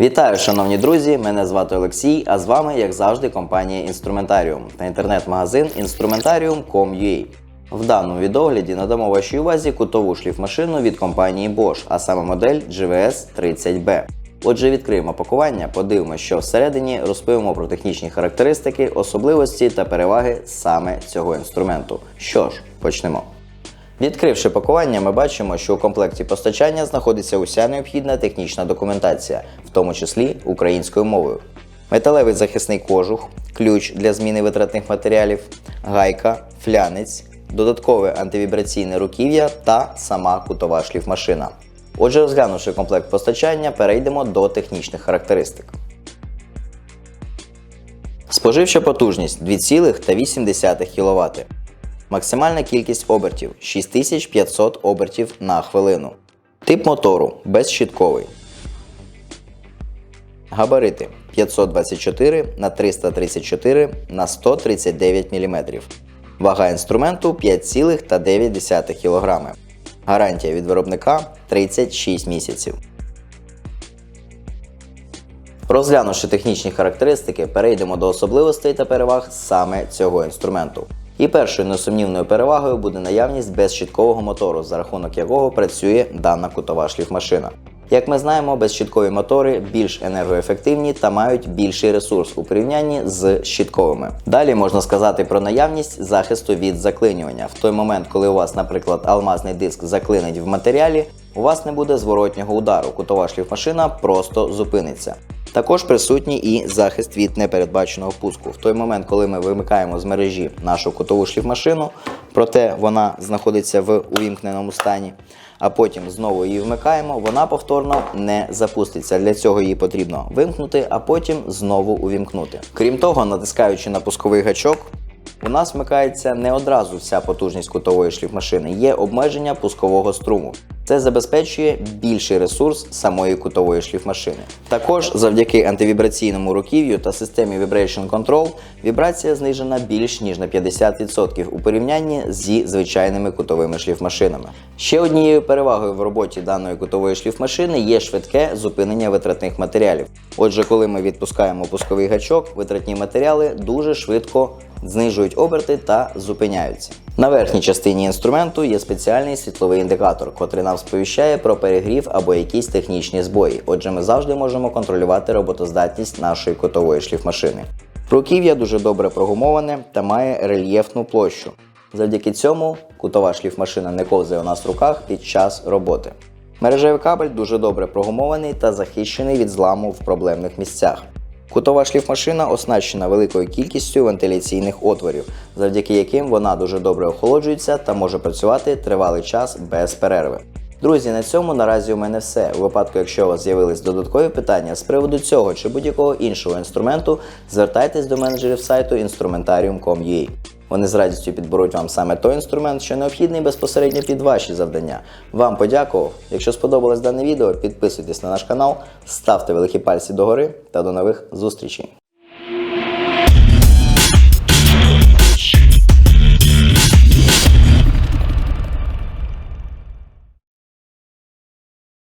Вітаю, шановні друзі! Мене звати Олексій, а з вами, як завжди, компанія Інструментаріум та інтернет-магазин Instrumentarium.com.ua. В даному відогляді надамо вашій увазі кутову шліфмашину від компанії Bosch, а саме модель GVS 30B. Отже, відкриємо пакування, подивимося, що всередині розповімо про технічні характеристики, особливості та переваги саме цього інструменту. Що ж, почнемо. Відкривши пакування, ми бачимо, що у комплекті постачання знаходиться уся необхідна технічна документація, в тому числі українською мовою. Металевий захисний кожух, ключ для зміни витратних матеріалів, гайка, флянець, додаткове антивібраційне руків'я та сама кутова шліфмашина. Отже, розглянувши комплект постачання, перейдемо до технічних характеристик. Споживча потужність 2,8 кВт. Максимальна кількість обертів 6500 обертів на хвилину. Тип мотору безщітковий. Габарити 524 на 334 на 139 мм. Вага інструменту 5,9 кг. Гарантія від виробника 36 місяців. Розглянувши технічні характеристики, перейдемо до особливостей та переваг саме цього інструменту. І першою несумнівною перевагою буде наявність безщіткового мотору, за рахунок якого працює дана кутова шліфмашина. Як ми знаємо, безщіткові мотори більш енергоефективні та мають більший ресурс у порівнянні з щітковими. Далі можна сказати про наявність захисту від заклинювання. В той момент, коли у вас, наприклад, алмазний диск заклинить в матеріалі, у вас не буде зворотнього удару. Кутова шліфмашина просто зупиниться. Також присутній і захист від непередбаченого пуску. В той момент, коли ми вимикаємо з мережі нашу кутову шліфмашину, проте вона знаходиться в увімкненому стані, а потім знову її вмикаємо, вона повторно не запуститься. Для цього її потрібно вимкнути, а потім знову увімкнути. Крім того, натискаючи на пусковий гачок, у нас вмикається не одразу вся потужність кутової шліфмашини, є обмеження пускового струму. Це забезпечує більший ресурс самої кутової шліфмашини. Також завдяки антивібраційному руків'ю та системі Vibration Control вібрація знижена більш ніж на 50% у порівнянні зі звичайними кутовими шліфмашинами. Ще однією перевагою в роботі даної кутової шліфмашини є швидке зупинення витратних матеріалів. Отже, коли ми відпускаємо пусковий гачок, витратні матеріали дуже швидко знижують оберти та зупиняються. На верхній частині інструменту є спеціальний світловий індикатор, котрий нам сповіщає про перегрів або якісь технічні збої. Отже, ми завжди можемо контролювати роботоздатність нашої котової шліфмашини. Руків'я дуже добре прогумоване та має рельєфну площу. Завдяки цьому кутова шліфмашина не ковзає у нас в руках під час роботи. Мережевий кабель дуже добре прогумований та захищений від зламу в проблемних місцях. Кутова шліфмашина оснащена великою кількістю вентиляційних отворів, завдяки яким вона дуже добре охолоджується та може працювати тривалий час без перерви. Друзі, на цьому наразі у мене все. У випадку, якщо у вас з'явились додаткові питання з приводу цього чи будь-якого іншого інструменту, звертайтесь до менеджерів сайту instrumentarium.com.ua. Вони з радістю підберуть вам саме той інструмент, що необхідний безпосередньо під ваші завдання. Вам подякував. Якщо сподобалось дане відео, підписуйтесь на наш канал, ставте великі пальці догори та до нових зустрічей.